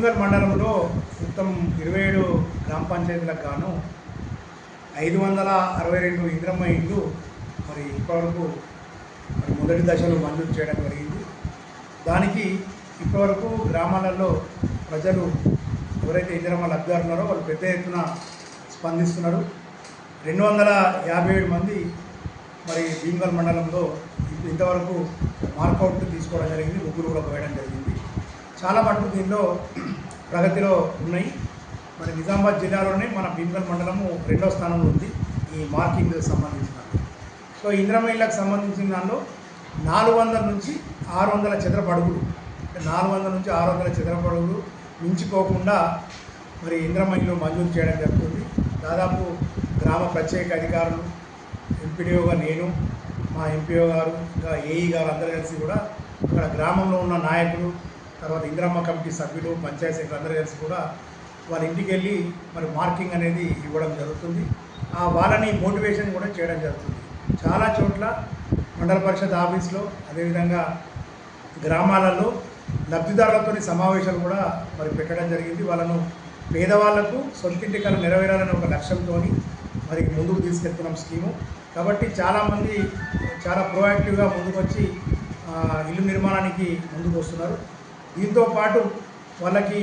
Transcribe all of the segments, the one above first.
భీమ్గల్ మండలంలో మొత్తం ఇరవై ఏడు గ్రామ పంచాయతీలకు గాను ఐదు వందల అరవై రెండు ఇంద్రమ్మ ఇండ్లు మరి ఇప్పటివరకు మరి మొదటి దశలో మంజూరు చేయడం జరిగింది. దానికి ఇప్పటివరకు గ్రామాలలో ప్రజలు ఎవరైతే ఇంద్రమ్మ లబ్ధిదారులు ఉన్నారో వాళ్ళు పెద్ద ఎత్తున స్పందిస్తున్నారు. రెండు వందల యాభై ఏడు మంది మరి భీమ్గల్ మండలంలో ఇంతవరకు మార్కౌట్ తీసుకోవడం జరిగింది. ముగ్గురు కూడా పోయడం జరిగింది. చాలా మటుకు దీనిలో ప్రగతిలో ఉన్నాయి. మరి నిజామాబాద్ జిల్లాలోనే మన భీమ్గల్ మండలము రెండవ స్థానంలో ఉంది. ఈ మార్కింగ్ సంబంధించిన. సో ఇంద్రమ్మ సంబంధించిన దానిలో నాలుగు వందల నుంచి ఆరు వందల చదరపు అడుగులు. నాలుగు వందల నుంచి ఆరు వందల చదరపు అడుగులు మించిపోకుండా మరి ఇంద్రమ్మ మంజూరు చేయడం జరుగుతుంది. దాదాపు గ్రామ ప్రత్యేక అధికారులు ఎంపీడీఓగా నేను మా ఎంపీఓ గారు ఇంకా ఏఈ గారు అందరూ కలిసి కూడా అక్కడ గ్రామంలో ఉన్న నాయకులు తర్వాత ఇందిరామ్మ కమిటీ సభ్యులు పంచాయతీ సెక్రటరీ అందరూ కలిసి కూడా వాళ్ళ ఇంటికి వెళ్ళి మరి మార్కింగ్ అనేది ఇవ్వడం జరుగుతుంది. ఆ వాళ్ళని మోటివేషన్ కూడా చేయడం జరుగుతుంది. చాలా చోట్ల మండల పరిషత్ ఆఫీస్లో అదేవిధంగా గ్రామాలలో లబ్ధిదారులతో సమావేశాలు కూడా మరి పెట్టడం జరిగింది. వాళ్ళను పేదవాళ్ళకు సొంతింటి కళ నెరవేరాలనే ఒక లక్ష్యంతో మరి ముందుకు తీసుకెళ్తున్నాం స్కీము. కాబట్టి చాలామంది చాలా ప్రోయాక్టివ్గా ముందుకొచ్చి ఇల్లు నిర్మాణానికి ముందుకు వస్తున్నారు. దీంతో పాటు వాళ్ళకి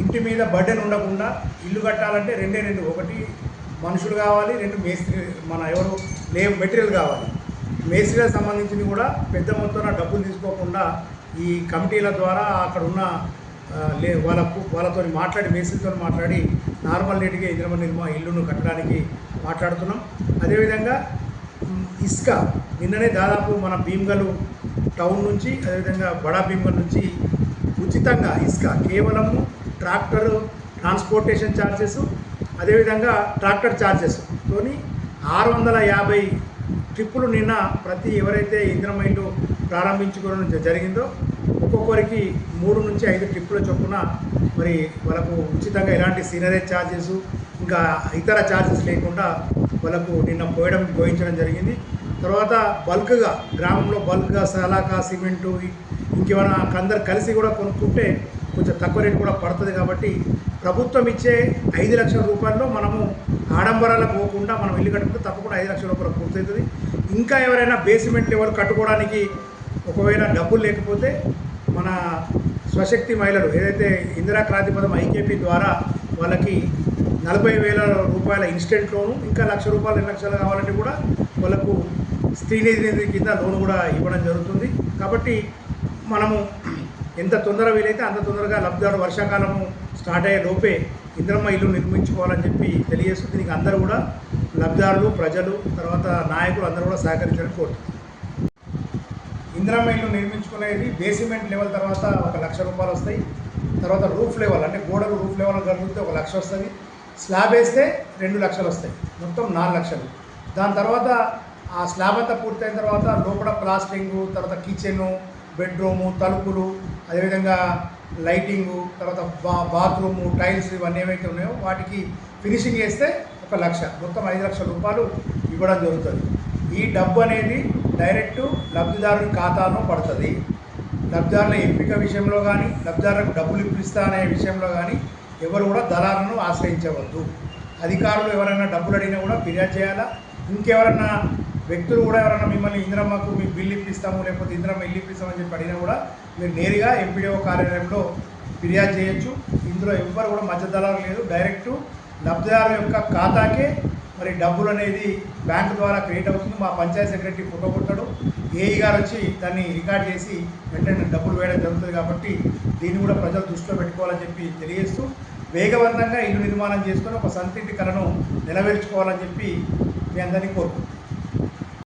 ఇంటి మీద బర్డెన్ ఉండకుండా ఇల్లు కట్టాలంటే రెండే రెండు. ఒకటి మనుషులు కావాలి రెండు మేస్త్రి మన ఎవరు లే మెటీరియల్ కావాలి. మేస్త్రీలకు సంబంధించింది కూడా పెద్ద మొత్తంలో డబ్బులు తీసుకోకుండా ఈ కమిటీల ద్వారా అక్కడ ఉన్న లే వాళ్ళకు వాళ్ళతో మాట్లాడి మేస్త్రితో మాట్లాడి నార్మల్ రేటుగా ఇంద్రమ నిర్మా ఇల్లును కట్టడానికి మాట్లాడుతున్నాం. అదేవిధంగా ఇసుక నిన్ననే దాదాపు మన భీమ్గలు టౌన్ నుంచి అదేవిధంగా బడా భీమ్గల్ నుంచి ఉచితంగా ఇసుక. కేవలం ట్రాక్టర్ ట్రాన్స్పోర్టేషన్ ఛార్జెస్ అదేవిధంగా ట్రాక్టర్ ఛార్జెస్ తోని ఆరు వందల యాభై ట్రిప్పులు నిన్న ప్రతి ఎవరైతే ఇంద్రమైండ్లు ప్రారంభించుకోవడం జరిగిందో ఒక్కొక్కరికి మూడు నుంచి ఐదు ట్రిప్పుల చొప్పున మరి వాళ్ళకు ఉచితంగా ఎలాంటి సీనరేజ్ ఛార్జెస్ ఇంకా ఇతర ఛార్జెస్ లేకుండా వాళ్ళకు నిన్న పోయడం పోయించడం జరిగింది. తర్వాత బల్క్గా గ్రామంలో బల్క్గా సలాకా సిమెంటు ఇంకేమైనా అందరు కలిసి కూడా కొనుక్కుంటే కొంచెం తక్కువ రేటు కూడా పడుతుంది కాబట్టి ప్రభుత్వం ఇచ్చే ఐదు లక్షల రూపాయల్లో మనము ఆడంబరాలకు పోకుండా మనం ఇల్లు కట్టుకుంటే తప్పకుండా ఐదు లక్షల రూపాయలు పూర్తవుతుంది. ఇంకా ఎవరైనా బేస్మెంట్ లెవెల్ కట్టుకోవడానికి ఒకవేళ డబ్బులు లేకపోతే మన స్వశక్తి మహిళలు ఏదైతే ఇందిరా క్రాంతి పదం ఐకేపీ ద్వారా వాళ్ళకి నలభై వేల రూపాయల ఇన్స్టెంట్ లోను ఇంకా లక్ష రూపాయలు రెండు లక్షలు కావాలంటే కూడా వాళ్ళకు స్త్రీనిధి నిధి కింద లోన్ కూడా ఇవ్వడం జరుగుతుంది. కాబట్టి మనము ఎంత తొందర వీలైతే అంత తొందరగా లబ్ధిదారు వర్షాకాలము స్టార్ట్ అయ్యే లోపే ఇంద్రమ్మ ఇల్లు నిర్మించుకోవాలని చెప్పి తెలియజేస్తూ దీనికి అందరూ కూడా లబ్ధిదారులు ప్రజలు తర్వాత నాయకులు అందరూ కూడా సహకరించాలని కోరుతుంది ఇంద్రమ్మ ఇల్లు నిర్మించుకునేది బేసిమెంట్ లెవెల్ తర్వాత ఒక లక్ష రూపాయలు వస్తాయి. తర్వాత రూఫ్ లెవెల్ అంటే గోడకు రూఫ్ లెవెల్ కలిపితే ఒక లక్ష వస్తుంది స్లాబ్ వేస్తే రెండు లక్షలు వస్తాయి. మొత్తం నాలుగు లక్షలు. దాని తర్వాత ఆ స్లాబ్ అంతా పూర్తయిన తర్వాత లోపల ప్లాస్టింగ్ తర్వాత కిచెను బెడ్రూము తలుపులు అదేవిధంగా లైటింగు తర్వాత బా బాత్రూము టైల్స్ ఇవన్నీ ఏవైతే ఉన్నాయో వాటికి ఫినిషింగ్ చేస్తే ఒక లక్ష మొత్తం ఐదు లక్షల రూపాయలు ఇవ్వడం జరుగుతుంది. ఈ డబ్బు అనేది డైరెక్ట్ లబ్ధిదారుని ఖాతాలో పడుతుంది. లబ్ధిదారుల ఎంపిక విషయంలో కానీ లబ్ధిదారులకు డబ్బులు ఇప్పిస్తా అనే విషయంలో కానీ ఎవరు కూడా దళాలను ఆశ్రయించవద్దు. అధికారులు ఎవరైనా డబ్బులు అడిగినా కూడా ఫిర్యాదు చేయాలా? ఇంకెవరన్నా వ్యక్తులు కూడా ఎవరైనా మిమ్మల్ని ఇంద్రమ్మకు మీ బిల్లు ఇప్పిస్తాము లేకపోతే ఇంద్రమ్మ ఇల్లు ఇప్పిస్తామని చెప్పి అడిగినా కూడా మీరు నేరుగా ఎంపీడీఓ కార్యాలయంలో ఫిర్యాదు చేయొచ్చు. ఇందులో ఎవ్వరు కూడా మధ్య దళాలు లేదు డైరెక్టు లబ్ధిదారు యొక్క ఖాతాకే మరి డబ్బులు అనేది బ్యాంక్ ద్వారా క్రియేట్ అవుతుంది. మా పంచాయతీ సెక్రటరీ ఫోటో కొట్టాడు ఏఈ గారు వచ్చి దాన్ని రికార్డ్ చేసి వెంటనే డబ్బులు వేయడం జరుగుతుంది కాబట్టి దీన్ని కూడా ప్రజలు దృష్టిలో పెట్టుకోవాలని చెప్పి తెలియజేస్తూ వేగవంతంగా ఇల్లు నిర్మాణం చేసుకొని ఒక సంతింటి కళను నెరవేర్చుకోవాలని చెప్పి మీ అందరినీ కోరుకుంటున్నాను.